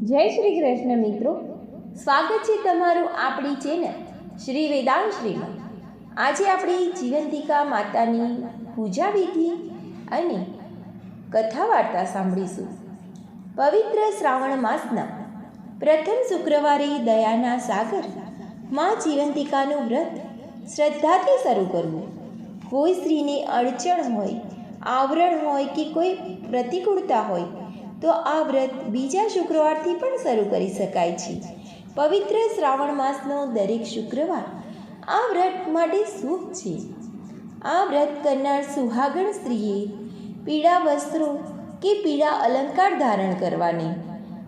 જય શ્રી કૃષ્ણ મિત્રો. સ્વાગત છે તમારું આપણી ચેનલ શ્રી વેદાંત શ્રીમાં આજે આપણે જીવંતિકા માતાની પૂજા વિધિ અને કથા વાર્તા સાંભળીશું. પવિત્ર શ્રાવણ માસના પ્રથમ શુક્રવારે દયાના સાગરમાં જીવંતિકાનું વ્રત શ્રદ્ધાથી શરૂ કરવું. કોઈ સ્ત્રીને અડચણ હોય, આવરણ હોય કે કોઈ પ્રતિકૂળતા હોય તો આ વ્રત બીજા શુક્રવારથી પણ શરૂ કરી શકાય છે. પવિત્ર શ્રાવણ માસનો દરેક શુક્રવાર આ વ્રત માટે શુભ છે. આ વ્રત કરનાર સુહાગણ સ્ત્રીએ પીળા વસ્ત્રો કે પીળા અલંકાર ધારણ કરવાની,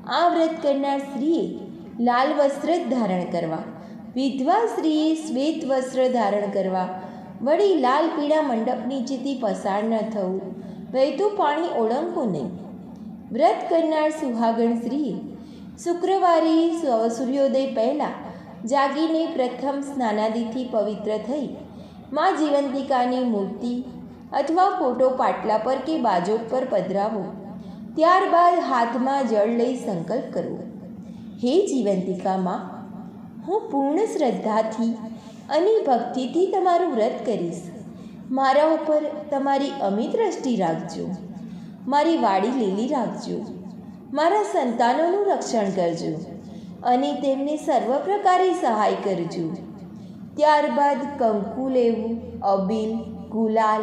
આ વ્રત કરનાર સ્ત્રીએ લાલ વસ્ત્ર ધારણ કરવા, વિધવા સ્ત્રીએ શ્વેત વસ્ત્ર ધારણ કરવા, વળી લાલ પીળા મંડપ નીચેથી પસાર ન થવું, વહેતું પાણી ઓળંગવું નહીં. વ્રત કરનાર સુહાગણ સ્ત્રીએ શુક્રવારે સૂર્યોદય પહેલાં જાગીને પ્રથમ સ્નાનાદિથી પવિત્ર થઈ મા જીવંતિકાની મૂર્તિ અથવા ફોટો પાટલા પર કે બાજોટ પર પધરાવો. ત્યારબાદ હાથમાં જળ લઈ સંકલ્પ કરવો. હે જીવંતિકામાં હું પૂર્ણ શ્રદ્ધાથી અને ભક્તિથી તમારું વ્રત કરીશ. મારા ઉપર તમારી અમિત દ્રષ્ટિ રાખજો. મારી વાડી લીલી રાખજો. મારા સંતાનોનું રક્ષણ કરજો અને તેમને સર્વ પ્રકારે સહાય કરજો. ત્યારબાદ કંકુ લેવું, અબીલ, ગુલાલ,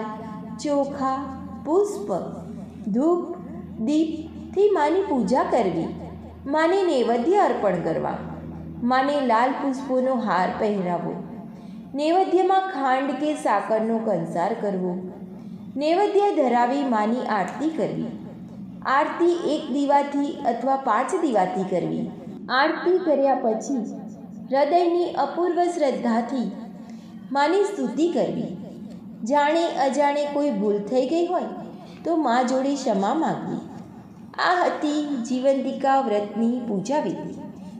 ચોખા, પુષ્પ, ધૂપ દીપથી માની પૂજા કરવી. માને નૈવેદ્ય અર્પણ કરવા. માને લાલ પુષ્પોનો હાર પહેરાવો. નૈવેદ્યમાં ખાંડ કે સાકરનો કંસાર કરવો. નૈવેદ્ય ધરાવી માની આરતી કરવી. આરતી એક દીવાથી અથવા પાંચ દીવાથી કરવી. આરતી કર્યા પછી હૃદયની અપૂર્વ શ્રદ્ધાથી માની સ્તુતિ કરવી. જાણે અજાણે કોઈ ભૂલ થઈ ગઈ હોય તો મા જોડે ક્ષમા માગવી. આ હતી જીવંતિકા વ્રતની પૂજા વિધિ.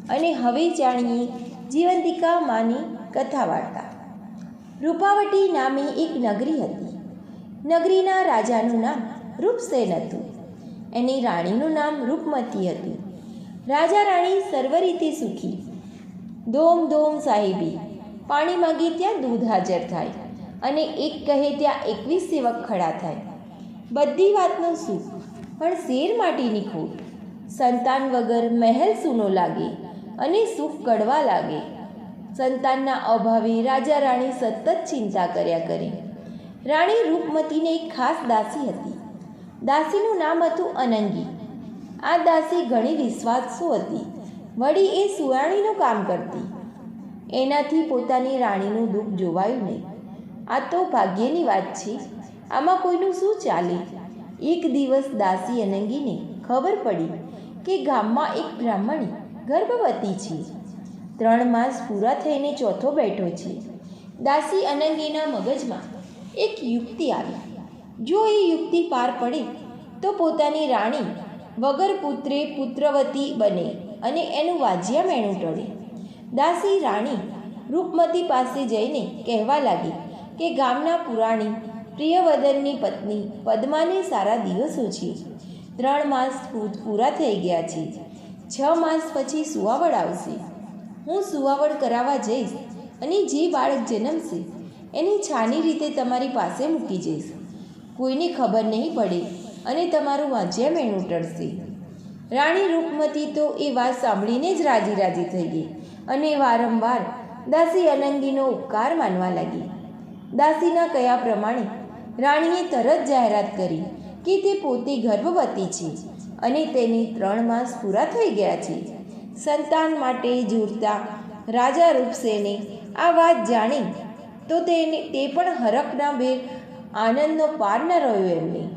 અને હવે જાણીએ જીવંતિકા માની કથા વાર્તા રૂપાવટી નામે એક નગરી હતી. નગરીના રાજાનું નામ રૂપસેન હતું. એની રાણીનું નામ રૂપમતી હતી. રાજા રાણી સર્વ રીતે સુખી. ધોમ ધોમ સાહેબી. પાણી માંગી ત્યાં દૂધ હાજર થાય અને એક કહે ત્યાં એકવીસ સેવક ખડા થાય. બધી વાતનો સુખ, પણ શેર માટીની ખોટ. સંતાન વગર મહેલ સૂનો લાગે અને સુખ કડવા લાગે. સંતાનના અભાવે રાજા રાણી સતત ચિંતા કર્યા કરે. રાણી રૂપમતીને એક ખાસ દાસી હતી. દાસીનું નામ હતું અનંગી. આ દાસી ઘણી વિશ્વાસુ હતી. વળી એ સુવાણીનું કામ કરતી. એનાથી પોતાની રાણીનું દુઃખ જોવાયું નહીં. આ તો ભાગ્યની વાત છે. આમાં કોઈનું શું ચાલે? એક દિવસ દાસી અનંગીને ખબર પડી કે ગામમાં એક બ્રાહ્મણી ગર્ભવતી છે. ત્રણ માસ પૂરા થઈને ચોથો બેઠો છે. દાસી અનંગીના મગજમાં એક યુક્તિ આવી. જો એ યુક્તિ પાર પડે, તો પોતાની રાણી વગર પુત્રે પુત્રવતી બને અને એનું વાજ્યા મેણું ટળે. દાસી રાણી રૂપમતી પાસે જઈને કહેવા લાગી કે ગામના પુરાણી, પ્રિયવદનની પત્ની પદ્માને સારા દિવસો છે. ત્રણ માસ પૂરા થઈ ગયા છે. છ માસ પછી સુવાવડ આવશે. હું સુવાવડ કરાવવા જઈશ અને જે બાળક જન્મશે એની છાની રીતે તમારી પાસે મૂકી જઈશ. કોઈને ખબર નહીં પડે અને તમારું વાંચ્યા મેણું ટળશે રાણી રૂપમતી તો એ વાત સાંભળીને જ રાજી રાજી થઈ ગઈ અને વારંવાર દાસી અનંગીનો ઉપકાર માનવા લાગી. દાસીના કયા પ્રમાણે રાણીએ તરત જાહેરાત કરી કે તે પોતે ગર્ભવતી છે અને તેની ત્રણ માસ પૂરા થઈ ગયા છે. સંતાન માટે જુરતા રાજા રૂપસેને આ વાત જાણી તો તેને તે પણ હરખના બેર આનંદનો પાર ન રહ્યો એમને.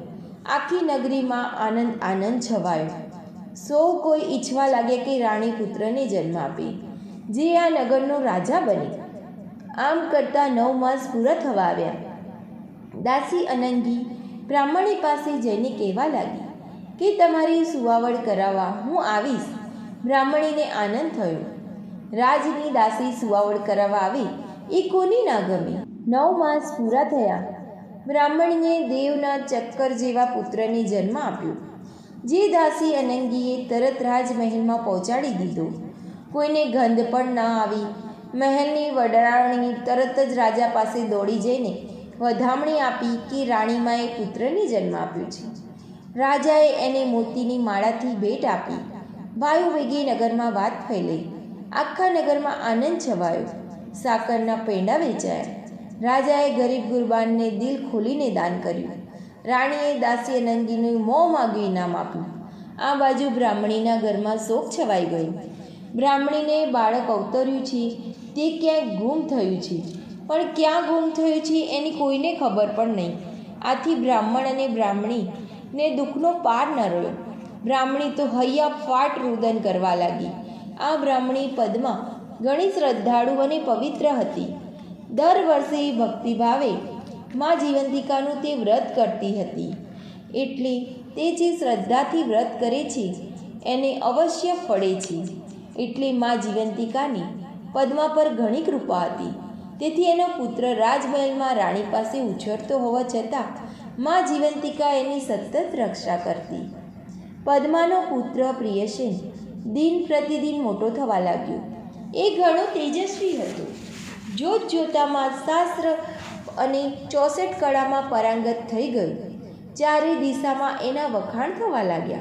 આખી નગરીમાં આનંદ આનંદ છવાયો. સૌ કોઈ ઈચ્છવા લાગે કે રાણી પુત્રને જન્મ આપે. જે આ નગરનો રાજા બને. આમ કરતાં નવ માસ પૂરા થવા આવ્યા. દાસી અનંગી બ્રાહ્મણી પાસે જઈને કહેવા લાગી કે તમારી સુવાવડ કરાવવા હું આવીશ. બ્રાહ્મણીને આનંદ થયો. રાજની દાસી સુવાવડ કરાવવા આવી. એ કોની ના ગમે? નવ માસ પૂરા થયા. બ્રાહ્મણીએ દેવના ચક્કર જેવા પુત્રને જન્મ આપ્યો. જે દાસી અનંગીએ તરત રાજમહેલમાં પહોંચાડી દીધો. કોઈને ગંધ પણ ન આવી. મહેલની વડરાણી તરત જ રાજા પાસે દોડી જઈને વધામણી આપી કે રાણીમાએ પુત્રને જન્મ આપ્યો છે. રાજાએ એને મોતીની માળાથી ભેટ આપી. વાયુ વેગે નગરમાં વાત ફેલાઈ. આખા નગરમાં આનંદ છવાયો. સાકરના પેંડા વેચાયા. રાજાએ ગરીબ ગુરબાનને દિલ ખોલીને દાન કર્યું. રાણીએ દાસી અનંગીનું મોં માગ્યું ઇનામ આપ્યું. આ બાજુ બ્રાહ્મણીના ઘરમાં શોક છવાઈ ગયો. બ્રાહ્મણીને બાળક અવતર્યું છે, તે ક્યાંક ગુમ થયું છે. પણ ક્યાં ગુમ થયું છે એની કોઈને ખબર પણ નહીં. આથી બ્રાહ્મણ અને બ્રાહ્મણીને દુઃખનો પાર ન રહ્યો. બ્રાહ્મણી તો હૈયા ફાટ રુદન કરવા લાગી. આ બ્રાહ્મણી પદમાં ઘણી શ્રદ્ધાળુ અને પવિત્ર હતી. દર વર્ષે ભક્તિભાવે મા જીવંતિકાનું તે વ્રત કરતી હતી. એટલે તે જે શ્રદ્ધાથી વ્રત કરે છે, એને અવશ્ય ફળે છે. એટલે મા જીવંતિકાની પદ્મા પર ઘણી કૃપા હતી. તેથી એનો પુત્ર રાજમહેલમાં રાણી પાસે ઉછરતો હોવા છતાં મા જીવંતિકા એની સતત રક્ષા કરતી. પદ્માનો પુત્ર પ્રિયસેન દિન પ્રતિદિન મોટો થવા લાગ્યો. એ ઘણો તેજસ્વી હતું. જોત જોતામાં શાસ્ત્ર અને ચોસઠ કળામાં પરાંગત થઈ ગયું. ચારે દિશામાં એના વખાણ થવા લાગ્યા.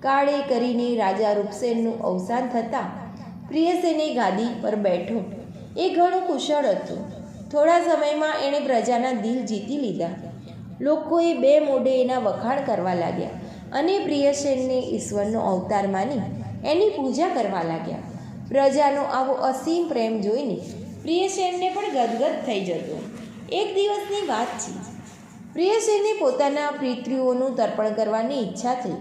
કાળે કરીને રાજા રૂપસેનનું અવસાન થતાં પ્રિયસેને ગાદી પર બેઠો. એ ઘણો કુશળ હતું. થોડા સમયમાં એણે પ્રજાના દિલ જીતી લીધા. લોકોએ બે મોઢે એના વખાણ કરવા લાગ્યા અને પ્રિયસેનને ઈશ્વરનો અવતાર માની એની પૂજા કરવા લાગ્યા. પ્રજાનો આવો અસીમ પ્રેમ જોઈને પ્રિયસેનને પણ ગદગદ થઈ જતો. એક દિવસની વાત છે. પ્રિયસેનને પોતાના પિતૃઓનું તર્પણ કરવાની ઈચ્છા થઈ.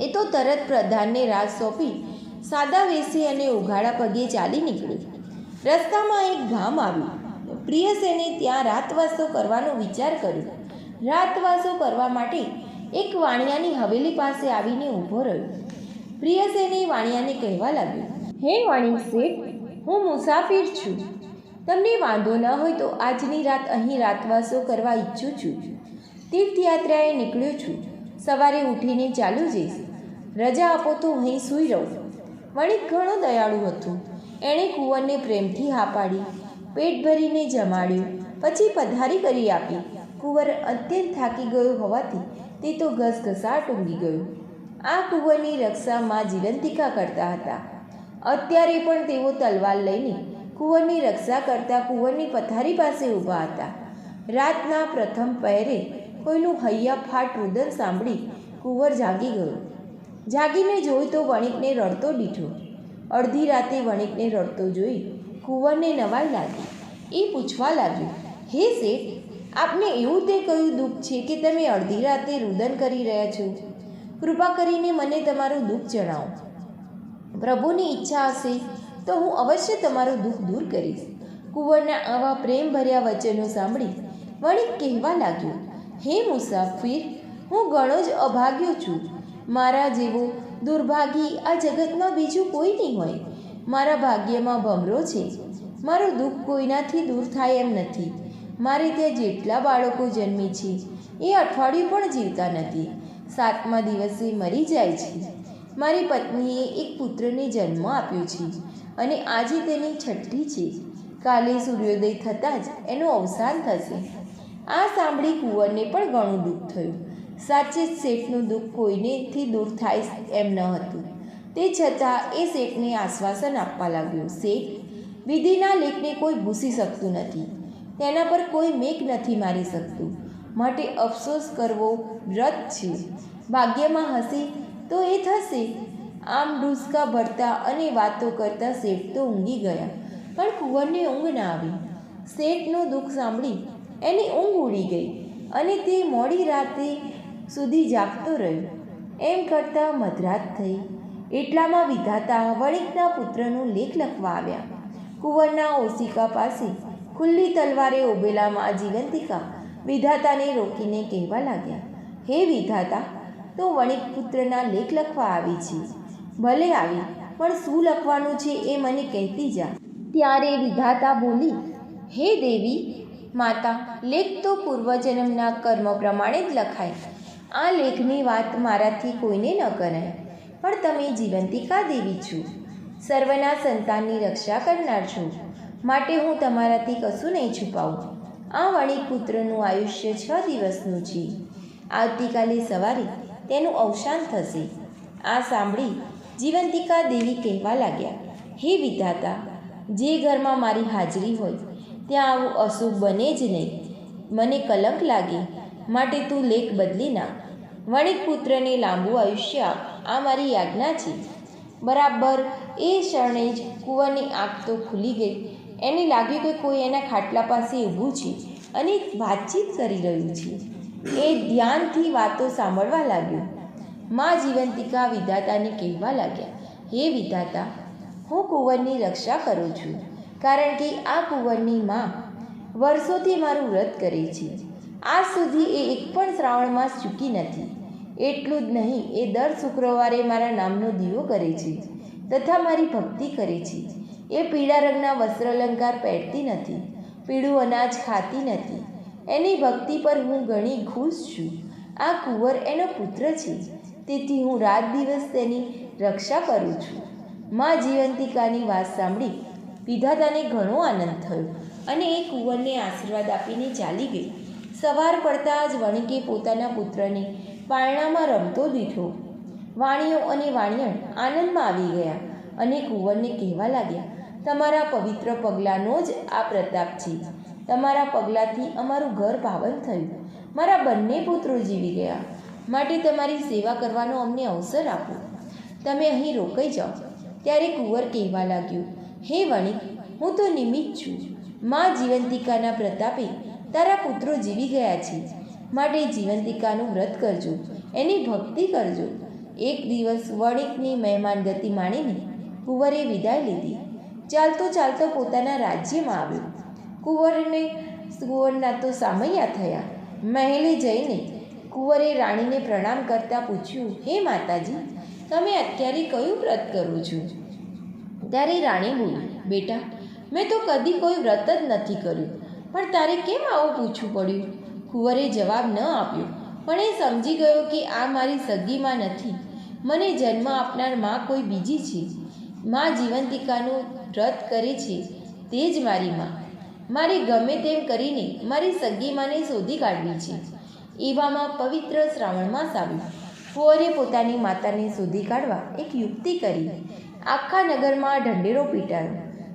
એ તો તરત પ્રધાનને રાજ સોંપી સાદા વેસી અને ઉઘાડા પગે ચાલી નીકળી. રસ્તામાં એક ગામ આવ્યું. પ્રિયસેને ત્યાં રાતવાસો કરવાનો વિચાર કર્યો. રાતવાસો કરવા માટે એક વાણિયાની હવેલી પાસે આવીને ઊભો રહ્યો. પ્રિયસેને વાણિયાને કહેવા લાગ્યો હે વાણી શેઠ હું મુસાફિર છું. તમને વાંધો ન હોય તો આજની રાત અહીં રાતવાસો કરવા ઈચ્છું છું. તીર્થયાત્રાએ નીકળ્યો છું. સવારે ઉઠીને ચાલુ જઈશ. રજા આપો તો અહીં સૂઈ રહું. વણિક ઘણો દયાળુ હતો. એણે કુંવરને પ્રેમથી હા પાડી. પેટ ભરીને જમાડ્યું. પછી પધારી કરી આપી. કુંવર અત્યંત થાકી ગયો હોવાથી તે તો ઘસઘસાટ ઊંઘી ગયો. આ કુંવરની રક્ષા માં જીવંતિકા કરતા હતા. અત્યારે પણ તેઓ તલવાર લઈને કુંવરની રક્ષા કરતા કુંવરની પથારી પાસે ઊભા હતા. રાતના પ્રથમ પહેરે કોઈનું હૈયા ફાટ રુદન સાંભળી કુંવર જાગી ગયો. જાગીને જોઈ તો વણિકને રડતો દીઠો. અડધી રાતે વણિકને રડતો જોઈ કુંવરને નવાઈ લાગી. એ પૂછવા લાગ્યું, હે શેઠ, આપને એવું તે કયું દુઃખ છે કે તમે અડધી રાતે રુદન કરી રહ્યા છો? કૃપા કરીને મને તમારું દુઃખ જણાવો. પ્રભુની ઈચ્છા હશે, તો હું અવશ્ય તમારું દુઃખ દૂર કરીશ. કુંવરના આવા પ્રેમભર્યા વચનો સાંભળી વણિક કહેવા લાગ્યો, હે મુસાફિર, હું ઘણો જ અભાગ્યો છું. મારા જેવો દુર્ભાગી આ જગતમાં બીજું કોઈ નહીં હોય. મારા ભાગ્યમાં ભમરો છે. મારું દુઃખ કોઈનાથી દૂર થાય એમ નથી. મારે ત્યાં જેટલા બાળકો જન્મે છે, એ અઠવાડિયું પણ જીવતા નથી. સાતમા દિવસે મરી જાય છે. મારી પત્નીએ એક પુત્રને જન્મ આપ્યો છે અને આજે તેની છઠ્ઠી છે. કાલે સૂર્યોદય થતાં જ એનું અવસાન થશે. આ સાંભળી કુંવરને પણ ઘણું દુઃખ થયું. સાચે જ શેઠનું દુઃખ કોઈનેથી દૂર થાય એમ ન હતું. તે છતાં એ શેઠને આશ્વાસન આપવા લાગ્યો, શેઠ, વિધિના લેખને કોઈ ભૂસી શકતું નથી. તેના પર કોઈ મેઘ નથી મારી શકતું. માટે અફસોસ કરવો વ્રત છે. ભાગ્યમાં હશે તો એ થશે. આમ ડૂસકા ભરતા અને વાતો કરતા શેઠ તો ઊંઘી ગયા. પણ કુંવરને ઊંઘ ના આવી. શેઠનું દુઃખ સાંભળી એની ઊંઘ ઉડી ગઈ અને તે મોડી રાતે સુધી જાગતો રહ્યો. એમ કરતાં મધરાત થઈ. એટલામાં વિધાતા વણિકના પુત્રનું લેખ લખવા આવ્યા. કુંવરના ઓશિકા પાસે ખુલ્લી તલવારે ઉભેલા મા જીવંતિકા વિધાતાને રોકીને કહેવા લાગ્યા, હે વિધાતા તો વણિક પુત્રના લેખ લખવા આવી છે. ભલે આવી, પણ શું લખવાનું છે એ મને કહેતી જા. ત્યારે વિધાતા બોલી, હે દેવી, માતા, લેખ તો પૂર્વજન્મના કર્મ પ્રમાણે જ લખાય. આ લેખની વાત મારાથી કોઈને ન કરાય, પણ તમે જીવંતિકા દેવી છો. સર્વના સંતાનની રક્ષા કરનાર છો. માટે હું તમારાથી કશું નહીં છુપાવું. આ વણિક પુત્રનું આયુષ્ય છ દિવસનું છે. આવતીકાલે સવારે તેનું અવસાન થશે. આ સાંભળી જીવંતિકા દેવી કહેવા લાગ્યા, હે વિધાતા, જે ઘરમાં મારી હાજરી હોય, ત્યાં આવું અશુભ બને જ નહીં. મને કલંક લાગે, માટે તું લેખ બદલી નાખ. વણિક પુત્રને લાંબુ આયુષ્ય આપ, આ મારી યાજ્ઞા છે. બરાબર, એ ક્ષણે જ કુંવરની આંખ તો ખુલી ગઈ. એને લાગ્યું કે કોઈ એના ખાટલા પાસે ઊભું છે અને વાતચીત કરી રહ્યું છે. એ ધ્યાનથી વાતો સાંભળવા લાગ્યો. મા જીવંતિકા વિધાતાને કહેવા લાગ્યા, હે વિધાતા, હું કુંવરની રક્ષા કરું છું, કારણ કે આ કુંવરની મા વર્ષોથી મારું વ્રત કરે છે. આજ સુધી એ એક પણ શ્રાવણ માસ ચૂકી નથી. એટલું જ નહીં, એ દર શુક્રવારે મારા નામનો દીવો કરે છે તથા મારી ભક્તિ કરે છે. એ પીળા રંગના વસ્ત્ર અલંકાર પહેરતી નથી, પીળું અનાજ ખાતી નથી એની ભક્તિ પર હું ઘણી ખુશ છું. આ કુંવર એનો પુત્ર છે. તેથી હું રાત દિવસ તેની રક્ષા કરું છું. મા જીવંતિકાની વાત સાંભળી વિધાતાને ઘણો આનંદ થયો અને એ કુંવરને આશીર્વાદ આપીને ચાલી ગઈ. સવાર પડતાં જ વણિકે પોતાના પુત્રને પારણામાં રમતો દીઠો. વાણીઓ અને વાણિયણ આનંદમાં આવી ગયા અને કુંવરને કહેવા લાગ્યા, તમારા પવિત્ર પગલાંનો જ આ પ્રતાપ છે. તમારા પગલાંથી અમારું ઘર પાવન થયું. મારા બંને પુત્રો જીવી ગયા. માટે તમારી સેવા કરવાનો અમને અવસર આપો. તમે અહીં રોકાઈ જાઓ. ત્યારે કુંવર કહેવા લાગ્યું, હે વણિક, હું તો નિમિત્ત છું. મા જીવંતિકાના પ્રતાપે તારા પુત્રો જીવી ગયા છે. માટે જીવંતિકાનું વ્રત કરજો. એની ભક્તિ કરજો. એક દિવસ વણિકની મહેમાન ગતિ માણીને કુંવરે વિદાય લીધી. ચાલતો ચાલતો પોતાના રાજ્યમાં આવ્યો. કુંવરને કુંવરના તો સામૈયા થયા. મહેલે જઈને કુંવરે રાણીને પ્રણામ કરતાં પૂછ્યું, હે માતાજી, તમે અત્યારે કયું વ્રત કરો છો? ત્યારે રાણી બોલી, બેટા, મેં તો કદી કોઈ વ્રત જ નથી કર્યું, પણ તારે કેમ આવું પૂછવું પડ્યું? કુંવરે જવાબ ન આપ્યો, પણ એ સમજી ગયો કે આ મારી સગીમાં નથી. મને જન્મ આપનારમાં કોઈ બીજી છે? માં જીવંતિકાનું વ્રત કરે છે તે જ મારી માં. મારે ગમે તેમ કરીને મારી સગી માને શોધી કાઢવી છે. એવામાં પવિત્ર શ્રાવણ માસ આવ્યો. કુંવરે પોતાની માતાને શોધી કાઢવા એક યુક્તિ કરી. આખા નગરમાં ઢંઢેરો પીટાયો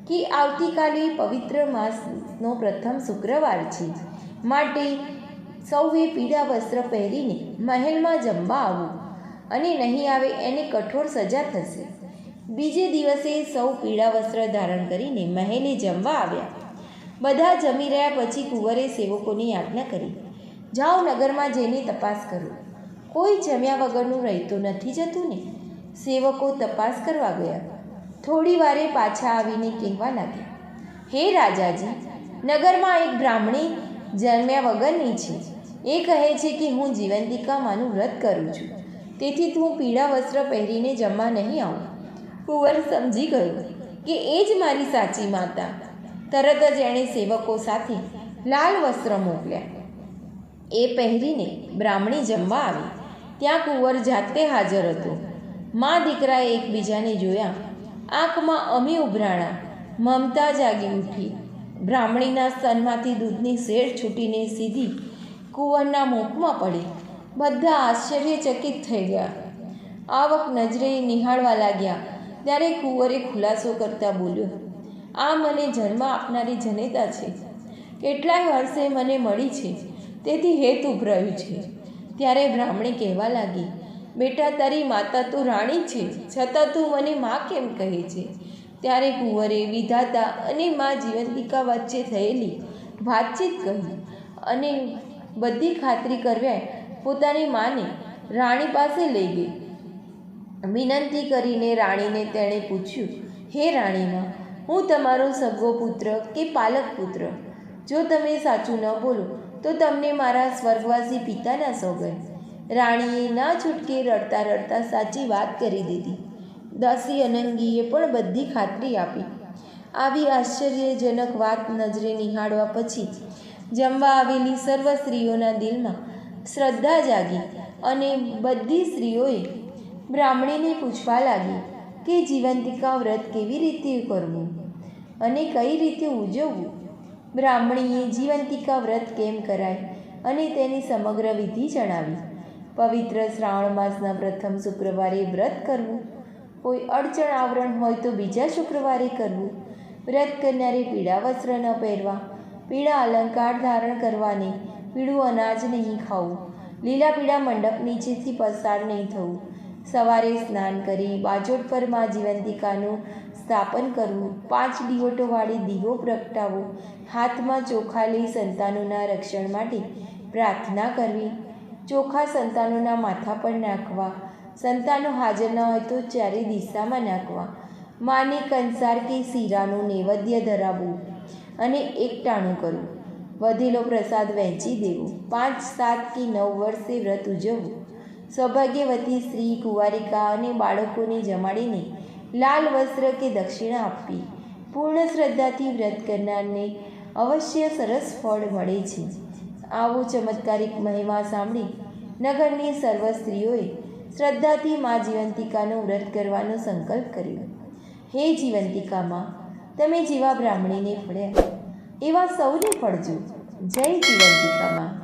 કે આવતીકાલે પવિત્ર માસનો પ્રથમ શુક્રવાર છે. માટે સૌએ પીળા વસ્ત્ર પહેરીને મહેલમાં જમવા આવવું અને નહીં આવે એને કઠોર સજા થશે. બીજે દિવસે સૌ પીળા વસ્ત્ર ધારણ કરીને મહેલે જમવા આવ્યા. બધા જમી રહ્યા પછી કુંવરે સેવકોની આજ્ઞા કરી. જાઓ નગરમાં જઈને તપાસ કરો. કોઈ જમ્યા વગરનું રહેતું નથી જતું ને? સેવકો તપાસ કરવા ગયા. થોડી વારે પાછા આવીને કહેવા લાગ્યા. હે રાજાજી, નગરમાં એક બ્રાહ્મણી જન્મ્યા વગરની છે. એ કહે છે કે હું જીવંતિકામાંનું વ્રત કરું છું. તેથી હું પીળા વસ્ત્ર પહેરીને જમવા નહીં આવું. કુંવર સમજી ગયો કે એ જ મારી સાચી માતા. તરત જ એણે સેવકો સાથે લાલ વસ્ત્ર મોકલ્યા. એ પહેરીને બ્રાહ્મણી જમવા આવી. ત્યાં કુંવર જાતે હાજર હતો. મા દીકરાએ એકબીજાને જોયા. આંખમાં અમી ઉભરાણા, મમતા જાગી ઉઠી. બ્રાહ્મણીના સ્તનમાંથી દૂધની શેર છૂટીને સીધી કુંવરના મુખમાં પડી. બધા આશ્ચર્યચકિત થઈ ગયા. આવક નજરે નિહાળવા લાગ્યા. ત્યારે કુંવરે ખુલાસો કરતા બોલ્યો આ મને જન્મ આપનારી જનેતા છે. કેટલાય વર્ષે મને મળી છે. તેથી હેત ઉભરાયું છે. ત્યારે બ્રાહ્મણી કહેવા લાગી, બેટા, તારી માતા તો રાણી છે. છતાં તું મને માં કેમ કહે છે? ત્યારે કુંવરે વિધાતા અને મા જીવંતિકા વચ્ચે થયેલી વાતચીત કહી અને બધી ખાતરી કરવા પોતાની માને રાણી પાસે લઈ ગઈ. વિનંતી કરીને રાણીને તેણે પૂછ્યું, હે રાણીમાં હું તમારો સગો પુત્ર કે પાલક પુત્ર? જો તમે સાચું ન બોલો, તો તમને મારા સ્વર્ગવાસી પિતાના સોગન. રાણીએ ના છૂટકે રડતા રડતા સાચી વાત કરી દીધી. દાસી અનંગીએ પણ બધી ખાતરી આપી. આવી આશ્ચર્યજનક વાત નજરે નિહાળવા પછી જમવા આવેલી સર્વ સ્ત્રીઓના દિલમાં શ્રદ્ધા જાગી અને બધી સ્ત્રીઓએ બ્રાહ્મણીને પૂછવા લાગી કે જીવંતિકા વ્રત કેવી રીતે કરવું અને કઈ રીતે ઉજવવું? બ્રાહ્મણીએ જીવંતિકા વ્રત કેમ કરાય અને તેની સમગ્ર વિધિ જણાવી. પવિત્ર શ્રાવણ માસના પ્રથમ શુક્રવારે વ્રત કરવું. કોઈ અડચણ, આવરણ હોય તો બીજા શુક્રવારે કરવું. વ્રત કરનારે પીળા વસ્ત્ર ન પહેરવા, પીળા અલંકાર ધારણ કરવાની પીળું અનાજ નહીં ખાવું, લીલા પીળા મંડપ નીચેથી પસાર નહીં થવું સવારે સ્નાન કરી બાજોટ પર મા જીવંતિકાનું સ્થાપન કરવું, પાંચ દિવટોવાળી દીવો પ્રગટાવો હાથમાં ચોખા લઈ સંતાનોના રક્ષણ માટે પ્રાર્થના કરવી, ચોખા સંતાનોના માથા પર નાખવા, સંતાનો હાજર ન હોય તો ચારે દિશામાં નાખવા, માને કંસાર કે શીરાનું નૈવેદ્ય ધરાવવું અને એકટાણું કરવું, વધેલો પ્રસાદ વહેંચી દેવો, પાંચ, સાત કે નવ વર્ષે વ્રત ઉજવવું. સૌભાગ્યવતી સ્ત્રી, કુંવારિકા અને બાળકોને જમાડીને લાલ વસ્ત્ર કે દક્ષિણા આપવી. પૂર્ણ શ્રદ્ધાથી વ્રત કરનારને અવશ્ય સરસ ફળ મળે છે. આવો ચમત્કારિક મહિમા સાંભળી નગરની સર્વ સ્ત્રીઓએ શ્રદ્ધાથી મા જીવંતિકાનું વ્રત કરવાનો સંકલ્પ કર્યો. હે જીવંતિકામાં, તમે જેવા બ્રાહ્મણીને ફળ્યા, એવા સૌને ફળજો. જય જીવંતિકામાં.